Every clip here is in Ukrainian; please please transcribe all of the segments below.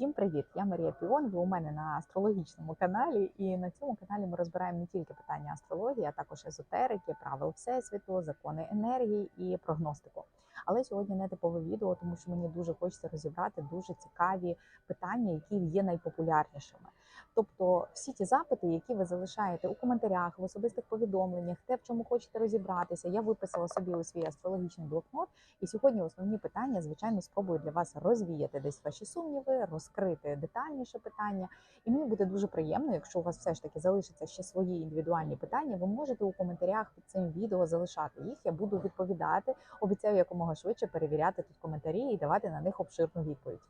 Всім привіт! Я Марія Піон. Ви у мене на астрологічному каналі, і на цьому каналі ми розбираємо не тільки питання астрології, а також езотерики, правил всесвіту, закони енергії і прогностику. Але сьогодні не типове відео, тому що мені дуже хочеться розібрати дуже цікаві питання, які є найпопулярнішими. Тобто, всі ті запити, які ви залишаєте у коментарях, в особистих повідомленнях, те, в чому хочете розібратися, я виписала собі у свій астрологічний блокнот. І сьогодні основні питання, звичайно, спробую для вас розвіяти десь ваші сумніви, розкрити детальніше питання. І мені буде дуже приємно, якщо у вас все ж таки залишаться ще свої індивідуальні питання. Ви можете у коментарях під цим відео залишати їх. Я буду відповідати. Обіцяю якомога швидше перевіряти тут коментарі і давати на них обширну відповідь.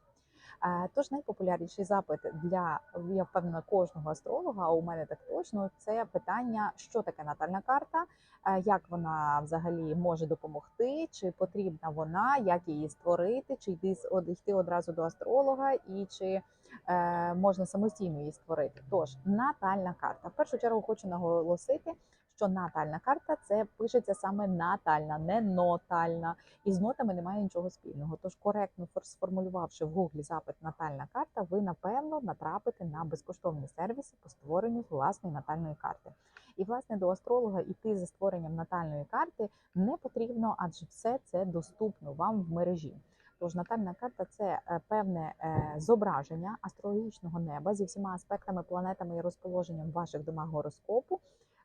Тож найпопулярніший запит для я впевнена кожного астролога, а у мене так точно це питання, що таке натальна карта, е, як вона взагалі може допомогти, чи потрібна вона, як її створити, чи йти йти одразу до астролога, і чи е, можна самостійно її створити. Тож натальна карта. В першу чергу хочу наголосити. Що натальна карта це пишеться саме натальна, не нотальна, і з нотами немає нічого спільного. Тож коректно фор- сформулювавши в гуглі запит натальна карта, ви напевно натрапите на безкоштовні сервіси по створенню власної натальної карти. І власне до астролога іти за створенням натальної карти не потрібно, адже все це доступно вам в мережі. Тож натальна карта це е, певне е, зображення астрологічного неба зі всіма аспектами, планетами і розположенням ваших домах гороскопу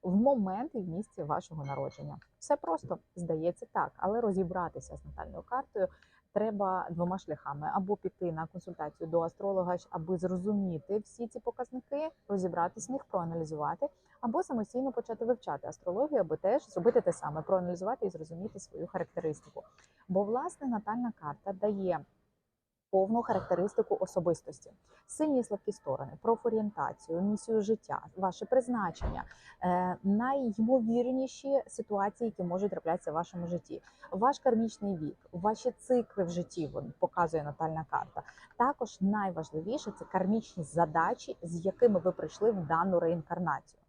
в момент і в місці вашого народження. Все просто здається так, але розібратися з натальною картою треба двома шляхами: або піти на консультацію до астролога, аби зрозуміти всі ці показники, розібратись в них, проаналізувати, або самостійно почати вивчати астрологію, аби теж зробити те саме, проаналізувати і зрозуміти свою характеристику. Бо власне натальна карта дає повну характеристику особистості, сильні слабкі сторони, профорієнтацію, місію життя, ваше призначення, е, найймовірніші ситуації, які можуть траплятися в вашому житті, ваш кармічний вік, ваші цикли в житті вон показує натальна карта. Також найважливіше це кармічні задачі, з якими ви прийшли в дану реінкарнацію.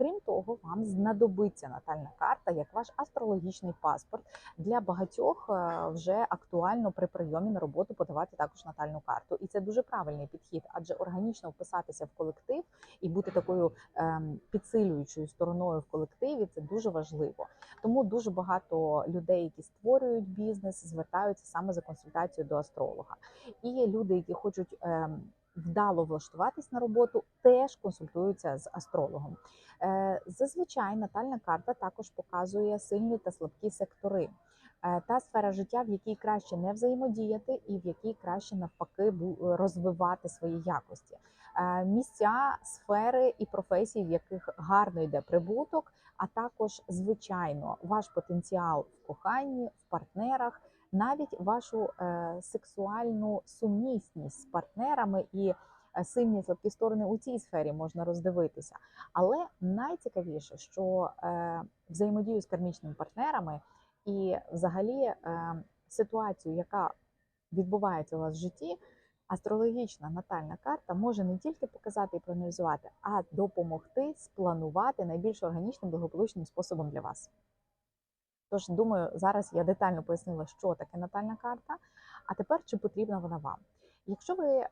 Крім того, вам знадобиться натальна карта як ваш астрологічний паспорт. Для багатьох е, вже актуально при прийомі на роботу подавати також натальну карту. І це дуже правильний підхід, адже органічно вписатися в колектив і бути такою ем, підсилюючою стороною в колективі це дуже важливо. Тому дуже багато людей, які створюють бізнес, звертаються саме за консультацією до астролога. І є люди, які хочуть. Вдало влаштуватись на роботу, теж консультуються з астрологом. Е, Зазвичай натальна карта також показує сильні та слабкі сектори. Е, Та сфера життя, в якій краще не взаємодіяти, і в якій краще навпаки розвивати свої якості. Е, Місця, сфери і професії, в яких гарно йде прибуток, а також, звичайно, ваш потенціал в коханні, в партнерах, навіть вашу е, сексуальну сумісність з партнерами і е, сильні слабкі сторони у цій сфері можна роздивитися. Але найцікавіше, що е, взаємодію з кармічними партнерами і взагалі ситуацію, яка відбувається у вас в житті, астрологічна натальна карта може не тільки показати і проаналізувати, а допомогти спланувати найбільш органічним благополучним способом для вас. Тож, думаю, зараз я детально пояснила, що таке натальна карта. А тепер чи потрібна вона вам? Якщо ви е,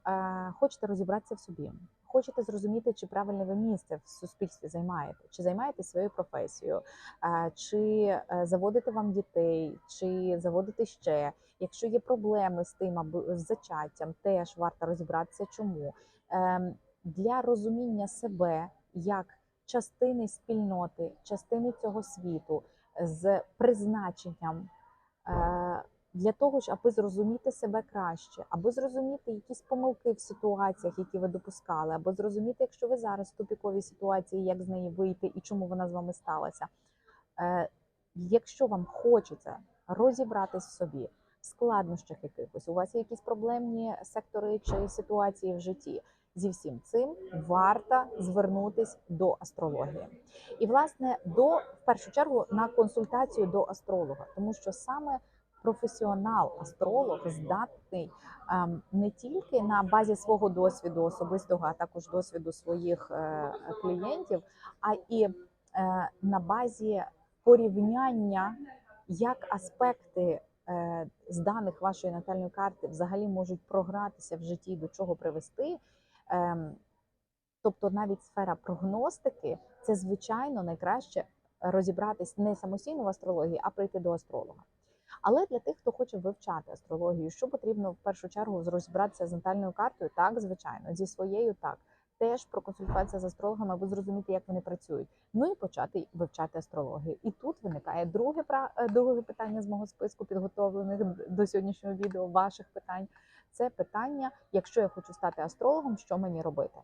хочете розібратися в собі, хочете зрозуміти, чи правильне ви місце в суспільстві займаєте, чи займаєтесь своєю професією, е, чи е, заводите вам дітей, чи заводите ще. Якщо є проблеми з тим, аби з зачаттям, теж варто розібратися, чому Ем, для розуміння себе як частини спільноти, частини цього світу з призначенням. е, Для того аби зрозуміти себе краще, аби зрозуміти якісь помилки в ситуаціях, які ви допускали, або зрозуміти, якщо ви зараз в тупіковій ситуації, як з неї вийти і чому вона з вами сталася. Е, Якщо вам хочеться розібратись в собі, в складнощах якихось, у вас є якісь проблемні сектори чи ситуації в житті. Зі всім цим варто звернутись до астрології. І, власне, до в першу чергу на консультацію до астролога, тому що саме професіонал-астролог здатний ем, не тільки на базі свого досвіду особистого, а також досвіду своїх е, клієнтів, а і е, на базі порівняння, як аспекти е, з даних вашої натальної карти взагалі можуть програтися в житті, до чого привести. Ем, Тобто навіть сфера прогностики це звичайно найкраще розібратись не самостійно в астрології, а прийти до астролога. Але для тих, хто хоче вивчати астрологію, що потрібно в першу чергу розібратися з натальною картою, так звичайно, зі своєю так. Теж проконсультуватися з астрологами, аби зрозуміти, як вони працюють. Ну і почати вивчати астрологію. І тут виникає друге е, друге питання з мого списку підготовлених до сьогоднішнього відео. Ваших питань це питання: якщо я хочу стати астрологом, що мені робити?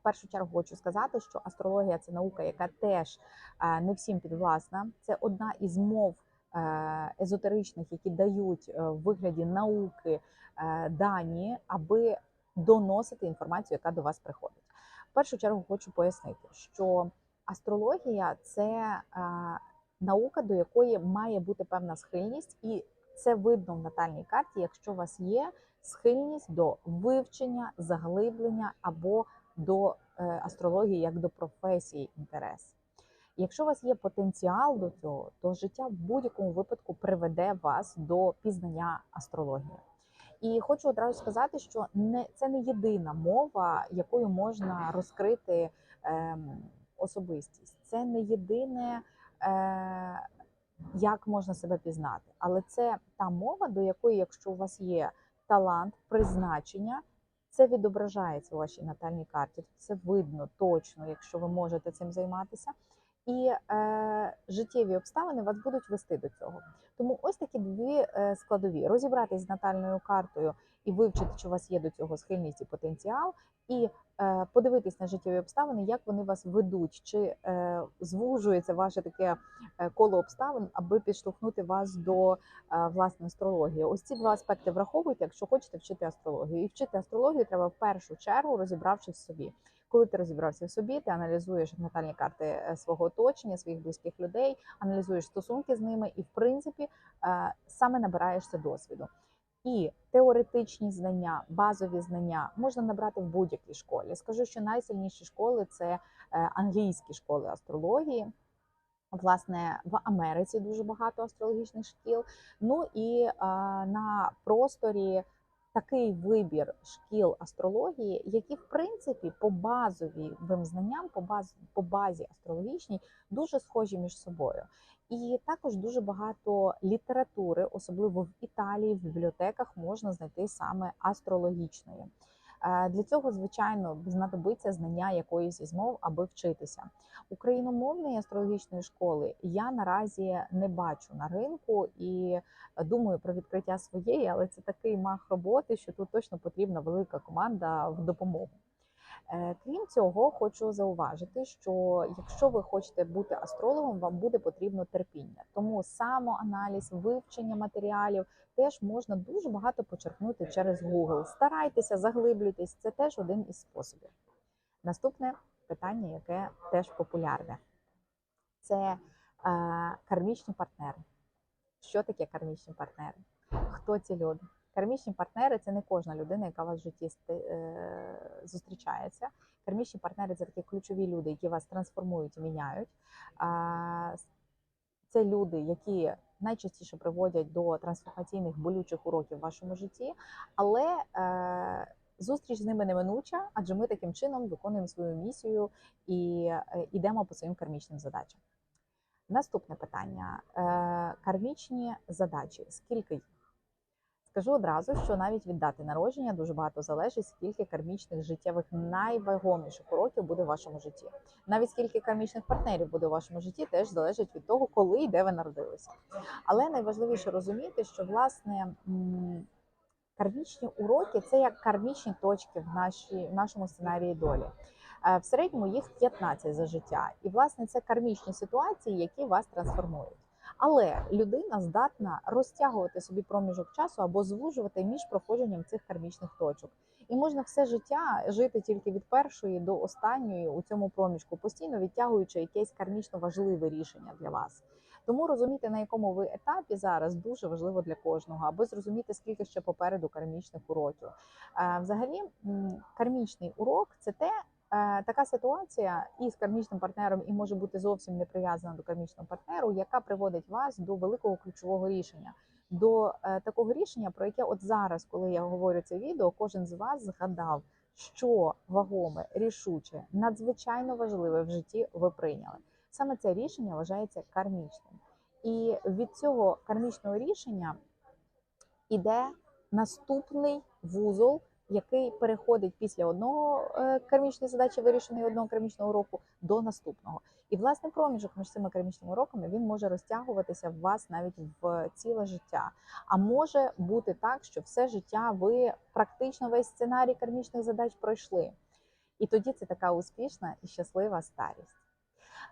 В першу чергу хочу сказати, що астрологія це наука, яка теж е, не всім підвласна. Це одна із мов е, езотеричних, які дають е, в вигляді науки е, дані, аби доносити інформацію, яка до вас приходить. В першу чергу хочу пояснити, що астрологія це е, наука, до якої має бути певна схильність, і це видно в натальній карті, якщо у вас є схильність до вивчення, заглиблення або до е, астрології як до професії інтерес. Якщо у вас є потенціал до цього, то життя в будь-якому випадку приведе вас до пізнання астрології. І хочу одразу сказати, що не це не єдина мова, якою можна розкрити ем, особистість. Це не єдине, е, як можна себе пізнати, але це та мова, до якої, якщо у вас є талант, призначення, це відображається у вашій натальній карті. Це видно точно, якщо ви можете цим займатися. І е, життєві обставини вас будуть вести до цього. Тому ось такі дві е, складові: розібратись з натальною картою і вивчити, чи у вас є до цього схильність і потенціал, і е, подивитись на життєві обставини, як вони вас ведуть, чи е, звужується ваше таке е, коло обставин, аби підштовхнути вас до е, власне астрології. Ось ці два аспекти враховуйте, якщо хочете вчити астрологію. І вчити астрологію треба в першу чергу, розібравшись в собі. Коли ти розібрався в собі, ти аналізуєш натальні карти е, свого оточення, своїх близьких людей, аналізуєш стосунки з ними, і в принципі е, саме набираєшся досвіду. І теоретичні знання, базові знання можна набрати в будь-якій школі. Скажу, що найсильніші школи це е, англійські школи астрології. Власне, в Америці дуже багато астрологічних шкіл. Ну і е, на просторі такий вибір шкіл астрології, які в принципі по базовим знанням, по базі, по базі астрологічній, дуже схожі між собою. І також дуже багато літератури, особливо в Італії, в бібліотеках можна знайти саме астрологічної. Е, Для цього, звичайно, знадобиться знання якоїсь із мов, аби вчитися. Україномовної астрологічної школи я наразі не бачу на ринку і думаю про відкриття своєї, але це такий мах роботи, що тут точно потрібна велика команда в допомогу. Е, Крім цього, хочу зауважити, що якщо ви хочете бути астрологом, вам буде потрібно терпіння. Тому самоаналіз, вивчення матеріалів теж можна дуже багато почерпнути через Google. Старайтеся, заглиблюйтесь, це теж один із способів. Наступне питання, яке теж популярне, це е, кармічні партнери. Що таке кармічні партнери? Хто ці люди? Кармічні партнери це не кожна людина, яка у вас в житті е, зустрічається. Кармічні партнери це такі ключові люди, які вас трансформують і міняють. Це люди, які найчастіше приводять до трансформаційних болючих уроків в вашому житті, але е, зустріч з ними неминуча, адже ми таким чином виконуємо свою місію і е, йдемо по своїм кармічним задачам. Наступне питання: кармічні задачі. Скільки їх? Скажу одразу, що навіть від дати народження дуже багато залежить, скільки кармічних життєвих найвагоміших уроків буде в вашому житті. Навіть скільки кармічних партнерів буде в вашому житті, теж залежить від того, коли і де ви народилися. Але найважливіше розуміти, що власне кармічні уроки це як кармічні точки в, нашій, в нашому сценарії долі. Е, В середньому їх 15 за життя, і власне це кармічні ситуації, які вас трансформують. Але людина здатна розтягувати собі проміжок часу або звужувати між проходженням цих кармічних точок. І можна все життя жити тільки від першої до останньої у цьому проміжку, постійно відтягуючи якесь кармічно важливе рішення для вас. Тому розуміти, на якому ви етапі зараз, дуже важливо для кожного, аби зрозуміти, скільки ще попереду кармічних уроків. Е, Взагалі, кармічний урок це те. Е, Така ситуація із кармічним партнером і може бути зовсім не прив'язана до кармічного партнеру, яка приводить вас до великого ключового рішення. до е, такого рішення, про яке от зараз, коли я говорю це відео, кожен з вас згадав, що вагоме, рішуче, надзвичайно важливе в житті ви прийняли. Саме це рішення вважається кармічним. І від цього кармічного рішення іде наступний вузол, який переходить після одного е, кармічної задачі, вирішеної одного кармічного року, до наступного. І власне проміжок між цими кармічними роками він може розтягуватися в вас навіть в ціле життя. А може бути так, що все життя ви практично весь сценарій кармічних задач пройшли. І тоді це така успішна і щаслива старість.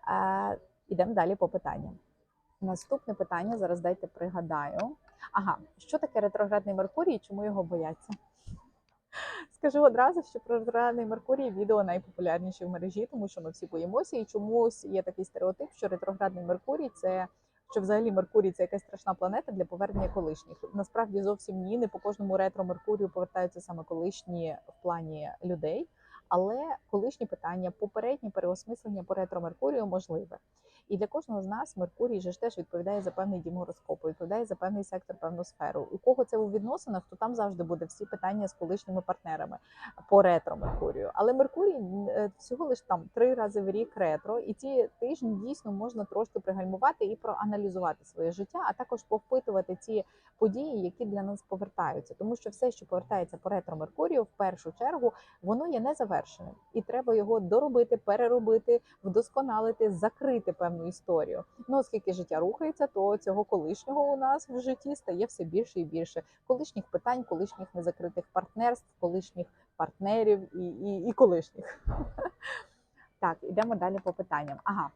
Е, Ідемо далі по питанням. Наступне питання зараз дайте пригадаю. Ага, що таке ретроградний Меркурій і чому його бояться? Скажу одразу, що про ретроградний Меркурій відео найпопулярніші в мережі, тому що ми всі боїмося, і чомусь є такий стереотип, що ретроградний Меркурій це. Що взагалі Меркурій це якась страшна планета для повернення колишніх. Насправді зовсім ні. Не по кожному ретро Меркурію повертаються саме колишні в плані людей, але колишні питання, попереднє переосмислення по ретро Меркурію можливе. І для кожного з нас Меркурій же ж теж відповідає за певний дім гороскопу, відповідає за певний сектор, певну сферу. У кого це у відносинах, то там завжди буде всі питання з колишніми партнерами по ретро Меркурію. Але Меркурій е, всього лиш там три рази в рік ретро, і ці тижні дійсно можна трошки пригальмувати і проаналізувати своє життя, а також повпитувати ті події, які для нас повертаються, тому що все, що повертається по ретро Меркурію, в першу чергу воно є незавершеним, і треба його доробити, переробити, вдосконалити, закрити певну історію. Ну оскільки життя рухається, то цього колишнього у нас в житті стає все більше і більше. Колишніх питань, колишніх незакритих партнерств, колишніх партнерів і, і, і колишніх. Так, ідемо далі по питанням. Ага.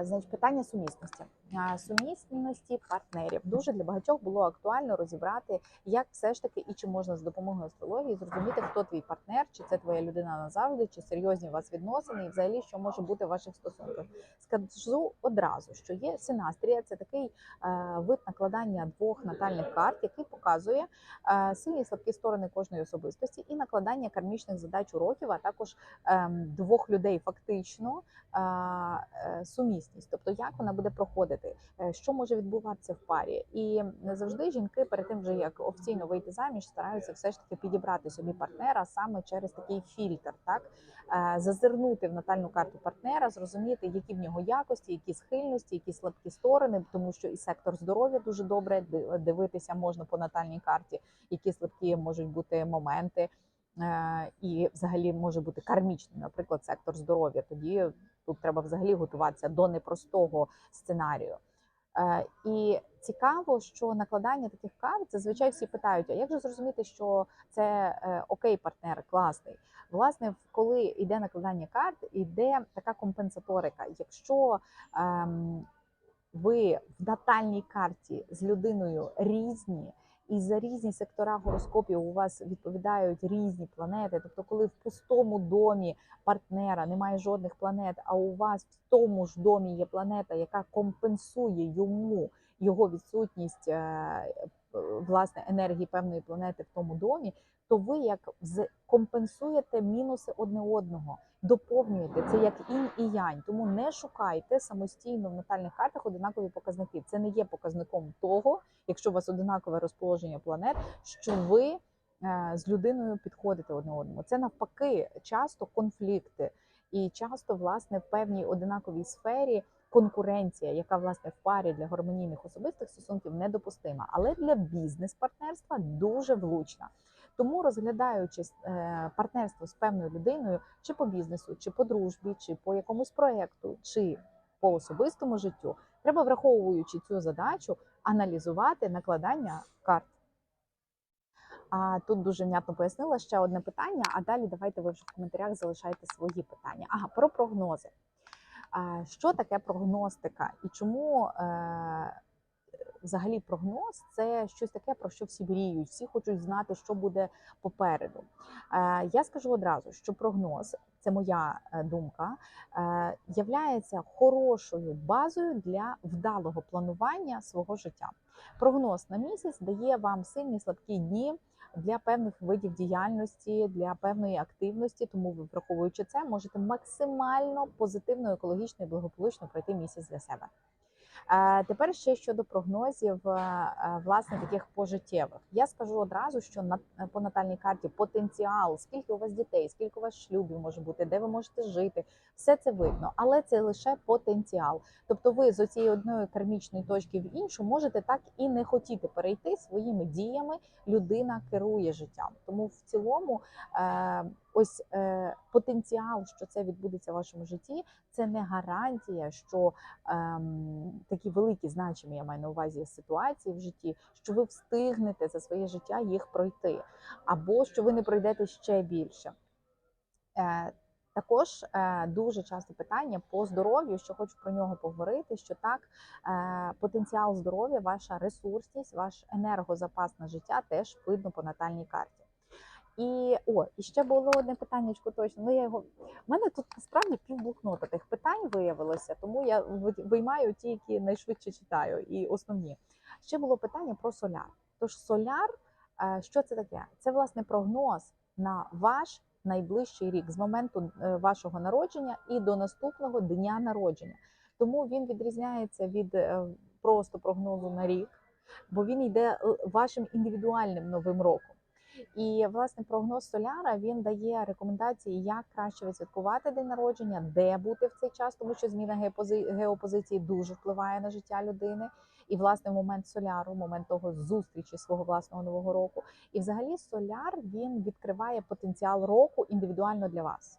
Е, Значить, питання сумісності. Е, Сумісності партнерів. Дуже для багатьох було актуально розібрати, як все ж таки і чи можна з допомогою астрології зрозуміти, хто твій партнер, чи це твоя людина назавжди, чи серйозні у вас відносини, і взагалі що може бути в ваших стосунках. Скажу одразу, що є синастрія, це такий е, вид накладання двох натальних карт, який показує е, сильні і слабкі сторони кожної особистості, і накладання кармічних задач уроків, а також ем, двох людей фактично сумісність, тобто як вона буде проходити, е, що може відбуватися в парі. І не завжди жінки перед тим, вже як офіційно вийти заміж, стараються все ж таки підібрати собі партнера саме через такий фільтр, так Е, зазирнути в натальну карту партнера, зрозуміти, які в нього якості, які схильності, які слабкі сторони, тому що і сектор здоров'я дуже добре дивитися можна по натальній карті, які слабкі можуть бути моменти. Е, І взагалі може бути кармічним, наприклад, сектор здоров'я. Тоді тут треба взагалі готуватися до непростого сценарію. Е, І цікаво, що накладання таких карт зазвичай всі питають: а як же зрозуміти, що це е, окей, партнер класний? Власне, коли йде накладання карт, йде така компенсаторика. Якщо ем, ви в натальній карті з людиною різні, і за різні сектора гороскопів у вас відповідають різні планети. Тобто, коли в пустому домі партнера немає жодних планет, а у вас в тому ж домі є планета, яка компенсує йому його відсутність е, власне енергії певної планети в тому домі, то ви як компенсуєте мінуси одне одного, доповнюєте це як інь і янь. Тому не шукайте самостійно в натальних картах одинакові показники. Це не є показником того, якщо у вас одинакове розположення планет, що ви е, з людиною підходите одне одному. Це навпаки часто конфлікти, і часто, власне, в певній одинаковій сфері конкуренція, яка власне в парі для гармонійних особистих стосунків недопустима, але для бізнес-партнерства дуже влучна. Тому розглядаючи е, партнерство з певною людиною, чи по бізнесу, чи по дружбі, чи по якомусь проєкту, чи по особистому життю, треба враховуючи цю задачу, аналізувати накладання карт. А тут дуже внятно пояснила ще одне питання. А далі давайте ви вже в коментарях залишайте свої питання. Ага, про прогнози. Що таке прогностика і чому е, взагалі прогноз це щось таке, про що всі мріють, всі хочуть знати, що буде попереду. Е, я скажу одразу, що прогноз це моя е, думка, являється хорошою базою для вдалого планування свого життя. Прогноз на місяць дає вам сильні слабкі дні для певних видів діяльності, для певної активності. Тому ви, враховуючи це, можете максимально позитивно, екологічно і благополучно пройти місяць для себе. Тепер ще щодо прогнозів, е, е, власне, таких пожиттєвих. Я скажу одразу, що на е, по натальній карті потенціал, скільки у вас дітей, скільки у вас шлюбів може бути, де ви можете жити, все це видно, але це лише потенціал. Тобто, ви з оцієї одної кармічної точки в іншу можете так і не хотіти перейти своїми діями. Людина керує життям. Тому в цілому, ось е, потенціал, що це відбудеться в вашому житті, це не гарантія, що ем, такі великі значимі, я маю на увазі ситуації в житті, що ви встигнете за своє життя їх пройти, або що ви не пройдете ще більше. Е, також е, дуже часто питання по здоров'ю, що хочу про нього поговорити. Що так, е, потенціал здоров'я, ваша ресурсність, ваш енергозапас на життя теж видно по натальній карті. І о, і ще було одне питаннячко точно. Ну я його У мене тут насправді півблокнота тих питань виявилося, тому я ви- виймаю ті, які найшвидше читаю, і основні. Ще було питання про соляр. Тож соляр, е, що це таке? Це власне прогноз на ваш найближчий рік з моменту е, вашого народження і до наступного дня народження. Тому він відрізняється від е, просто прогнозу на рік, бо він йде вашим індивідуальним новим роком. І власне прогноз соляра він дає рекомендації, як краще відсвяткувати день народження, де бути в цей час, тому що зміна геопози- геопозиції дуже впливає на життя людини. І власне момент соляру, момент того зустрічі свого власного нового року. І взагалі соляр він відкриває потенціал року індивідуально для вас,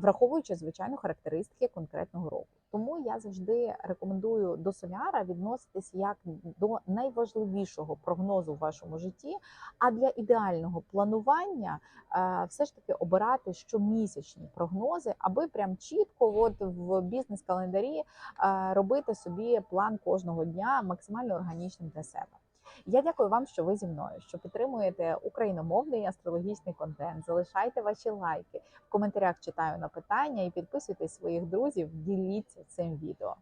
враховуючи звичайно характеристики конкретного року. Тому я завжди рекомендую до соляра відноситись як до найважливішого прогнозу в вашому житті. А для ідеального планування е, все ж таки обирати щомісячні прогнози, аби прям чітко, от в бізнес-календарі, е, робити собі план кожного дня максимально органічним для себе. Я дякую вам, що ви зі мною, що підтримуєте україномовний астрологічний контент. Залишайте ваші лайки в коментарях. Читаю на питання і підписуйтесь своїх друзів. Діліться цим відео.